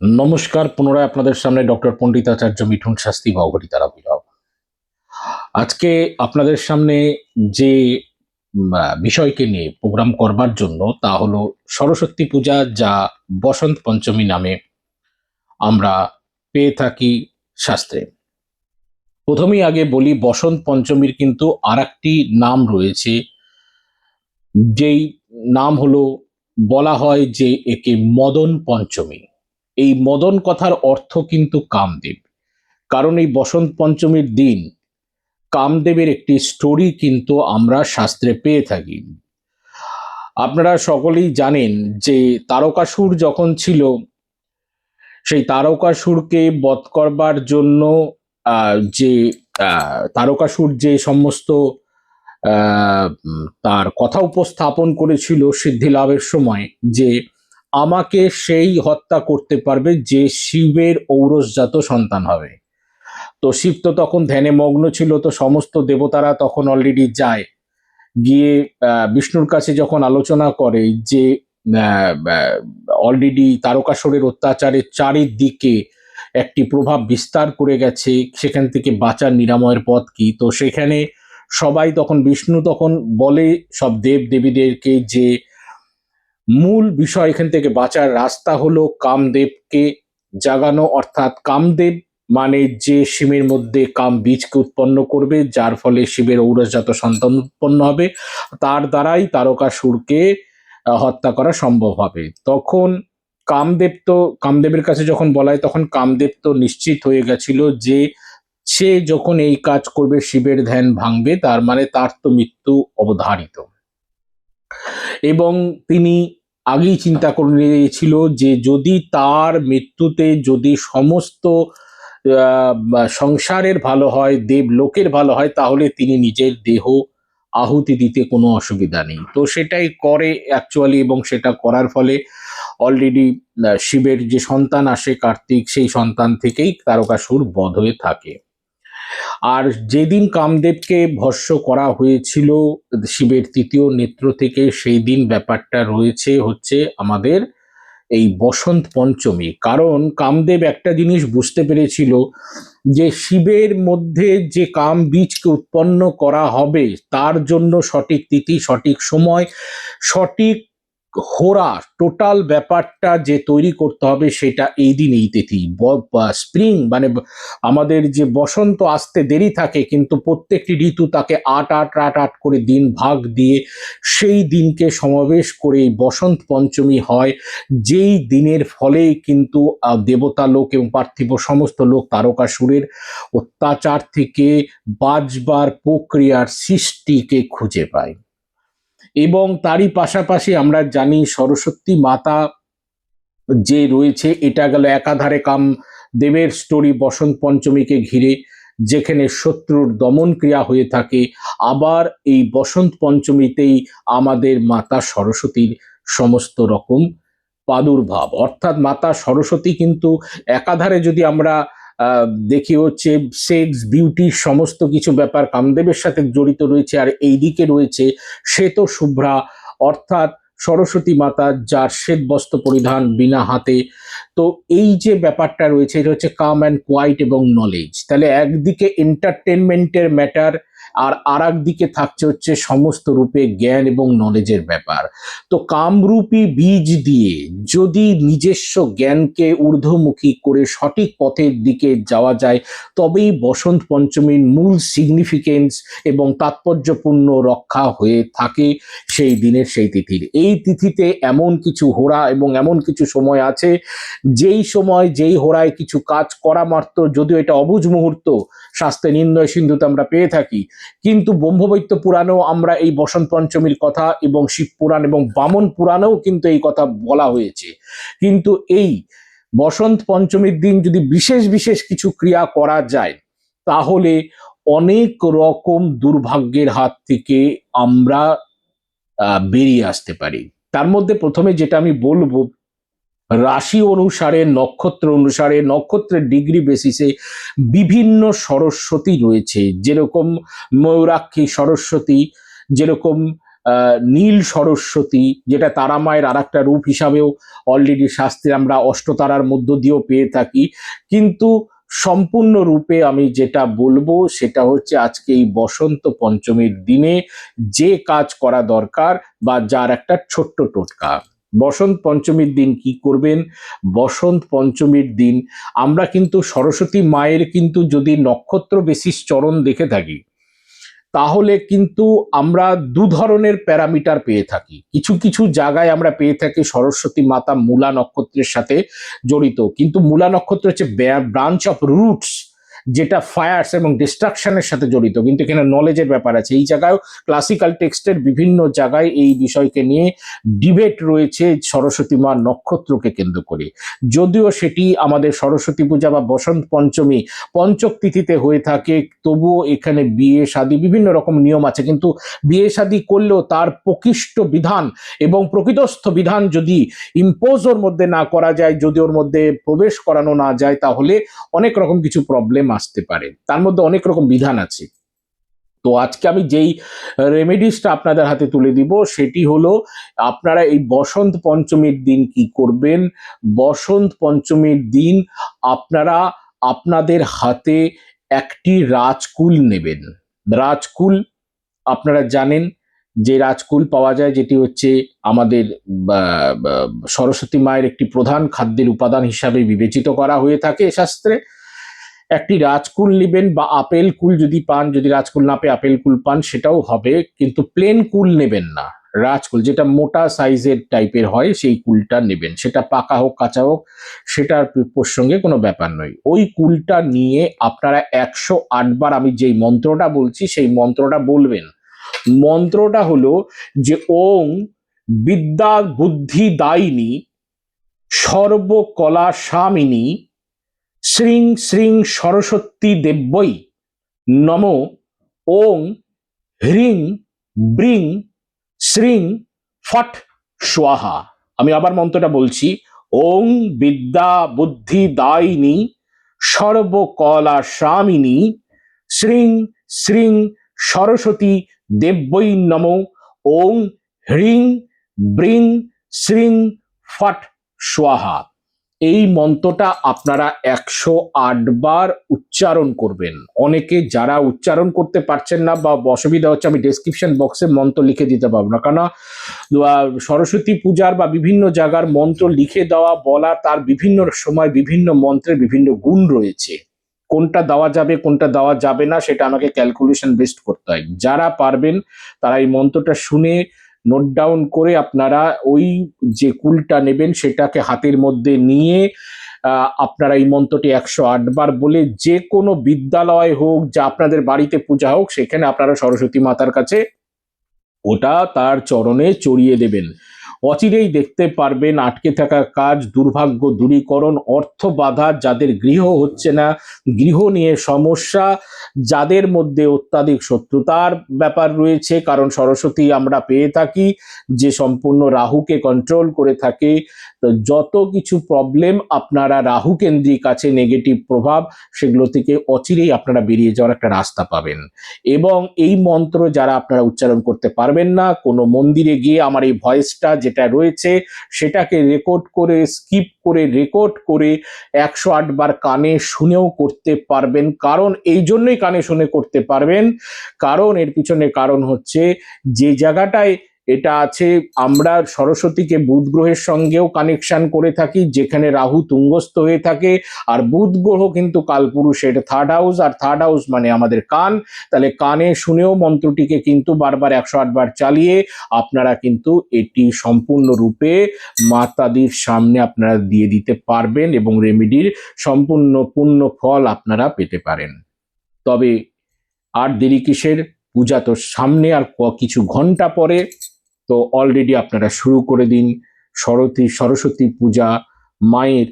নমস্কার, পুনরায় আপনাদের সামনে ডক্টর পণ্ডিতাচার্য মিঠুন শাস্তি বাউঘটি তারা বিরাও আজকে আপনাদের সামনে যে বিষয়কে নিয়ে প্রোগ্রাম করবার জন্য তা হলো সরস্বতী পূজা যা বসন্ত পঞ্চমী নামে আমরা পেয়ে থাকি শাস্ত্রে। প্রথমেই আগে বলি, বসন্ত পঞ্চমীর কিন্তু আর নাম রয়েছে, যেই নাম হলো, বলা হয় যে একে মদন পঞ্চমী। এই মদন কথার অর্থ কিন্তু কামদেব। কারণ এই বসন্ত পঞ্চমীর দিন কামদেবের একটি স্টোরি কিন্তু আমরা শাস্ত্রে পেয়ে থাকি। আপনারা সকলেই জানেন যে তারকাসুর যখন ছিল, সেই তারকাসুরকে বধ করবার জন্য যে তারকাসুর যে সমস্ত তার কথা উপস্থাপন করেছিল সিদ্ধি লাভের সময় যে আমাকে সেই হত্যা করতে পারবে যে শিবের ঔরসজাত সন্তান হবে। তো শিব তো তখন ধ্যানে মগ্ন ছিল, তো সমস্ত দেবতারা তখন অলরেডি যায়। গিয়ে বিষ্ণুর কাছে যখন আলোচনা করে যে অলরেডি তারকাসুরের অত্যাচারের চারিদিকে একটি প্রভাব বিস্তার করে গেছে, সেখান থেকে বাঁচার নিরাময়ের পথ কি? তো সেখানে সবাই তখন, বিষ্ণু তখন বলে সব দেব দেবীদেরকে যে মূল বিষয় এখান থেকে বাঁচার রাস্তা হলো কামদেবকে জাগানো, অর্থাৎ কামদেব মানে যে শিবের মধ্যে কাম বীজকে উৎপন্ন করবে, যার ফলে শিবের ঔরসজাত সন্তান উৎপন্ন হবে। তার দ্বারাই তারকাসুরকে হত্যা করা সম্ভব হবে। তখন কামদেব তো, কামদেবের কাছে যখন বলা হয়, তখন কামদেব তো নিশ্চিত হয়ে গেছিল যে সে যখন এই কাজ করবে, শিবের ধ্যান ভাঙবে, তার মানে তার তো মৃত্যু অবধারিত। এবং তিনি আগেই চিন্তা করে নিয়েছিল যে যদি তার মৃত্যুতে যদি সমস্ত সংসারের ভালো হয়, দেব লোকের ভালো হয়, তাহলে তিনি নিজের দেহ আহুতি দিতে কোনো অসুবিধা নেই। তো সেটাই করে অ্যাকচুয়ালি এবং সেটা করার ফলে অলরেডি শিবের যে সন্তান আসে কার্তিক, সেই সন্তান থেকেই তারকাসুর বধ হয়ে থাকে। আর যেদিন কামদেবকে ভস্য করা হয়েছিল, শিবের তৃতীয় নেত্র থেকে সেই দিন ব্যাপারটা রয়েছে হচ্ছে আমাদের এই বসন্ত পঞ্চমী। কারণ কামদেব একটা জিনিস বুঝতে পেরেছিল যে শিবের মধ্যে যে কাম বীজকে উৎপন্ন করা হবে, তার জন্য সঠিক তিথি, সঠিক সময়, সঠিক হোরা, টোটাল ব্যাপারটা যে তৈরি করতে হবে সেটা এই দিন এই তিথি স্প্রিং মানে আমাদের যে বসন্ত আসতে দেরি থাকে, কিন্তু প্রত্যেকটি ঋতু তাকে আট আট আট আট করে দিন ভাগ দিয়ে সেই দিনকে সমাবেশ করে বসন্ত পঞ্চমী হয়। যেই দিনের ফলেই কিন্তু দেবতা লোক এবং পার্থিব সমস্ত লোক তারকাসুরের অত্যাচার থেকে বাঁচবার প্রক্রিয়ার সৃষ্টিকে খুঁজে পায়। এবং তারই পাশাপাশি আমরা জানি সরস্বতী মাতা যে রয়েছে, এটা গেল একাধারে কাম দেবের স্টোরি বসন্ত পঞ্চমীকে ঘিরে, যেখানে শত্রুর দমন ক্রিয়া হয়ে থাকে। আবার এই বসন্ত পঞ্চমীতেই আমাদের মাতা সরস্বতীর সমস্ত রকম প্রাদুর্ভাব। অর্থাৎ মাতা সরস্বতী কিন্তু একাধারে যদি আমরা দেখি হচ্ছে সেক্স বিউটি সমস্ত কিছু ব্যাপার কামদেবের সাথে জড়িত রয়েছে আর এই দিকে রয়েছে শ্বেত শুভ্রা অর্থাৎ সরস্বতী মাতা যার শ্বেত বস্ত্র পরিধান বিনা হাতে। তো এই যে ব্যাপারটা রয়েছে, এটা হচ্ছে কাম অ্যান্ড কোয়াইট এবং নলেজ তাহলে একদিকে এন্টারটেনমেন্টের ম্যাটার আর আর দিকে থাকছে হচ্ছে সমস্ত রূপে জ্ঞান এবং নলেজের ব্যাপার। তো কামরূপী বীজ দিয়ে যদি নিজস্ব জ্ঞানকে ঊর্ধ্বমুখী করে সঠিক পথের দিকে যাওয়া যায়, তবেই বসন্ত পঞ্চমীর মূল সিগনিফিকেন্স এবং তাৎপর্যপূর্ণ রক্ষা হয়ে থাকে সেই দিনের সেই তিথির। এই তিথিতে এমন কিছু হোরা এবং এমন কিছু সময় আছে, যেই সময় যেই হোরায় কিছু কাজ করা মাত্র, যদিও এটা অবুঝ মুহূর্ত শাস্ত্রে নির্ণয় সিন্ধুতে আমরা পেয়ে থাকি কিন্তু ব্রহ্মবৈত্য পুরাণেও আমরা এই বসন্ত পঞ্চমীর কথা এবং শিব পুরাণ এবং বামন পুরাণেও কিন্তু এই কথা বলা হয়েছে। কিন্তু এই বসন্ত পঞ্চমীর দিন যদি বিশেষ বিশেষ কিছু ক্রিয়া করা যায়, তাহলে অনেক রকম দুর্ভাগ্যের হাত থেকে আমরা বেরিয়ে আসতে পারি। তার মধ্যে প্রথমে যেটা আমি বলব রাশি অনুসারে, নক্ষত্র অনুসারে, নক্ষত্রের ডিগ্রি বেসিসে বিভিন্ন সরস্বতী রয়েছে। যেরকম ময়ূরাক্ষী সরস্বতী, যেরকম নীল সরস্বতী, যেটা তারা মায়ের আর একটা রূপ হিসাবেও অলরেডি শাস্ত্রে আমরা অষ্টতারার মধ্য দিয়েও পেয়ে থাকি। কিন্তু সম্পূর্ণ রূপে আমি যেটা বলব, সেটা হচ্ছে আজকে এই বসন্ত পঞ্চমীর দিনে যে কাজ করা দরকার বা যার একটা ছোট্ট টোটকা। বসন্ত পঞ্চমীর দিন কি করবেন? বসন্ত পঞ্চমীর দিন আমরা কিন্তু সরস্বতী মায়ের কিন্তু যদি নক্ষত্র বেসিস চরণ দেখে থাকি, তাহলে কিন্তু আমরা দু ধরনের প্যারামিটার পেয়ে থাকি। কিছু কিছু জায়গায় আমরা পেয়ে থাকি সরস্বতী মাতা মূলা নক্ষত্রের সাথে জড়িত। কিন্তু মূলা নক্ষত্র হচ্ছে ব্রাঞ্চ অফ রুটস যেটা ফায়ার্স এবং ডিস্ট্রাকশনের সাথে জড়িত। কিন্তু এখানে নলেজের ব্যাপার আছে। এই জায়গায় ক্লাসিক্যাল টেক্সটের বিভিন্ন জায়গায় এই বিষয়কে নিয়ে ডিবেট রয়েছে সরস্বতী মা নক্ষত্রকে কেন্দ্র করে। যদিও সেটি আমাদের সরস্বতী পূজা বা বসন্ত পঞ্চমী, পঞ্চক তিথিতে হয়ে থাকে, তবুও এখানে বিয়ে শাদী বিভিন্ন রকম নিয়ম আছে। কিন্তু বিয়ে শাদী করলেও তার প্রকৃষ্ট বিধান এবং প্রকৃতস্থ বিধান যদি ইম্পোজ ওর মধ্যে না করা যায়, যদি ওর মধ্যে প্রবেশ করানো না যায়, তাহলে অনেক রকম কিছু প্রবলেম আসতে পারে। তার মধ্যে অনেক রকম বিধান আছে। তো আজকে আমি যেই রেমেডিসটা আপনাদের হাতে তুলে দিব, সেটি হলো আপনারা এই বসন্ত পঞ্চমীর দিন কি করবেন? বসন্ত পঞ্চমীর দিন আপনারা আপনাদের হাতে একটি রাজকুল নেবেন। রাজকুল আপনারা জানেন, যে রাজকুল পাওয়া যায়, যেটি হচ্ছে আমাদের সরস্বতী মায়ের একটি প্রধান খাদ্যের উপাদান হিসাবে বিবেচিত করা হয়ে থাকে শাস্ত্রে। একটি রাজকুল নেবেন বা আপেল কুল যদি পান, যদি রাজকুল না পেয়ে আপেল কুল পান, সেটাও হবে, কিন্তু প্লেন কুল নেবেন না। রাজকুল, যেটা মোটা সাইজের টাইপের হয়, সেই কুলটা নেবেন। সেটা পাকা হোক, কাঁচা হোক, সেটার প্রসঙ্গে কোনো ব্যাপার নয়। ওই কুলটা নিয়ে আপনারা একশো আটবার আমি যেই মন্ত্রটা বলছি, সেই মন্ত্রটা বলবেন। মন্ত্রটা হলো যে, ওং বিদ্যা বুদ্ধি দায়িনী সর্বকলা স্বামিনী শ্রীং শ্রীং সরস্বতী দেব্যই নম ওং হ্রিং ব্রিং শ্রীং ফট স্বাহা। আমি আবার মন্ত্রটা বলছি, ওং বিদ্যা বুদ্ধি দায়িনী সর্বকলা স্বামিনী শ্রীং শ্রীং সরস্বতী দেব্যই নম ওং হ্রিং ব্রিং শ্রীং ফট স্বাহা। এই মন্ত্রটা আপনারা একশো আট বার উচ্চারণ করবেন। অনেকে যারা উচ্চারণ করতে পারছেন না বা অসুবিধা হচ্ছে, আমি ডেসক্রিপশন বক্সে মন্ত্র লিখে দিতে পারব না। কেন সরস্বতী পূজার বা বিভিন্ন জায়গার মন্ত্র লিখে দেওয়া, বলা, তার বিভিন্ন সময় বিভিন্ন মন্ত্রের বিভিন্ন গুণ রয়েছে। কোনটা দেওয়া যাবে, কোনটা দেওয়া যাবে না, সেটা আমাকে ক্যালকুলেশন বেস্ট করতে হয়। যারা পারবেন, তারা এই মন্ত্রটা শুনে নোট ডাউন করে আপনারা ওই যে কুলটা নেবেন সেটাকে হাতের মধ্যে নিয়ে আপনারা এই মন্ত্রটি একশো আটবার বলে যে কোনো বিদ্যালয় হোক, যা আপনাদের বাড়িতে পূজা হোক, সেখানে আপনারা সরস্বতী মাতার কাছে ওটা তার চরণে চড়িয়ে দেবেন। অচিরেই দেখতে পারবেন আটকে থাকা কাজ, দুর্ভাগ্য, দূরীকরণ, অর্থ বাধা যাদের গৃহ হচ্ছে না, গৃহ নিয়ে সমস্যা, যাদের মধ্যে অত্যাধিক শত্রুতার ব্যাপার রয়েছে। কারণ সরস্বতী আমরা পেয়ে থাকি, যে সম্পূর্ণ রাহুকে কন্ট্রোল করে থাকে। তো যত কিছু প্রবলেম আপনারা রাহু কেন্দ্রিক আছে নেগেটিভ প্রভাব, সেগুলো থেকে অচিরেই আপনারা বেরিয়ে যাওয়ার একটা রাস্তা পাবেন। এবং এই মন্ত্র যারা আপনারা উচ্চারণ করতে পারবেন না, কোনো মন্দিরে গিয়ে আমার এই ভয়েসটা যেটা রয়েছে সেটাকে রেকর্ড করে স্কিপ করে রেকর্ড করে একশো আট বার কানে শুনেও করতে পারবেন। কারণ এই জন্যই কানে শুনে করতে পারবেন। কারণ এর পিছনে কারণ হচ্ছে যে জায়গাটায় এটা আছে, আমরা সরস্বতীকে বুধ গ্রহের সঙ্গেও কানেকশন করে থাকি, যেখানে রাহু তুঙ্গস্থ হয়ে থাকে, আর বুধ গ্রহ কিন্তু কালপুরুষের থার্ড হাউস আর থার্ড হাউস মানে আমাদের কান, তাহলে কানে শুনেও মন্ত্রটিকে কিন্তু বারবার একশো বার চালিয়ে আপনারা কিন্তু এটি সম্পূর্ণরূপে মাতাদির সামনে আপনারা দিয়ে দিতে পারবেন এবং রেমেডির সম্পূর্ণ পূর্ণ ফল আপনারা পেতে পারেন। তবে আর দেরি কিসের? পূজা তো সামনে, আর কিছু ঘণ্টা পরে তো অলরেডি আপনারা শুরু করে দিন। সরতী সরস্বতী পূজা, মায়ের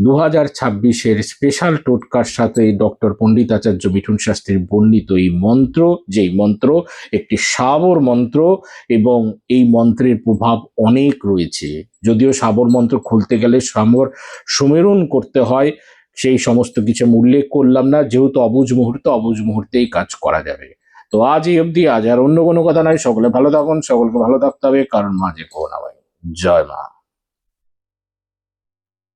দু হাজার ছাব্বিশের স্পেশাল টোটকার সাথে ডক্টর পণ্ডিতাচার্য মিঠুন শাস্ত্রীর বর্ণিত এই মন্ত্র, যেই মন্ত্র, একটি সাবর মন্ত্র এবং এই মন্ত্রের প্রভাব অনেক রয়েছে। যদিও সাবর মন্ত্র খুলতে গেলে সামর সুমেরুন করতে হয়, সেই সমস্ত কিছু উল্লেখ করলাম না। যেহেতু অবুজ মুহূর্তে, অবুজ মুহূর্তেই কাজ করা যাবে। তো আজ এই অবধি, আজ আর অন্য কোনো কথা নাই। সকলে ভালো থাকুন, সকলকে ভালো থাকতে হবে, কারণ মাঝে কোন জয় মা।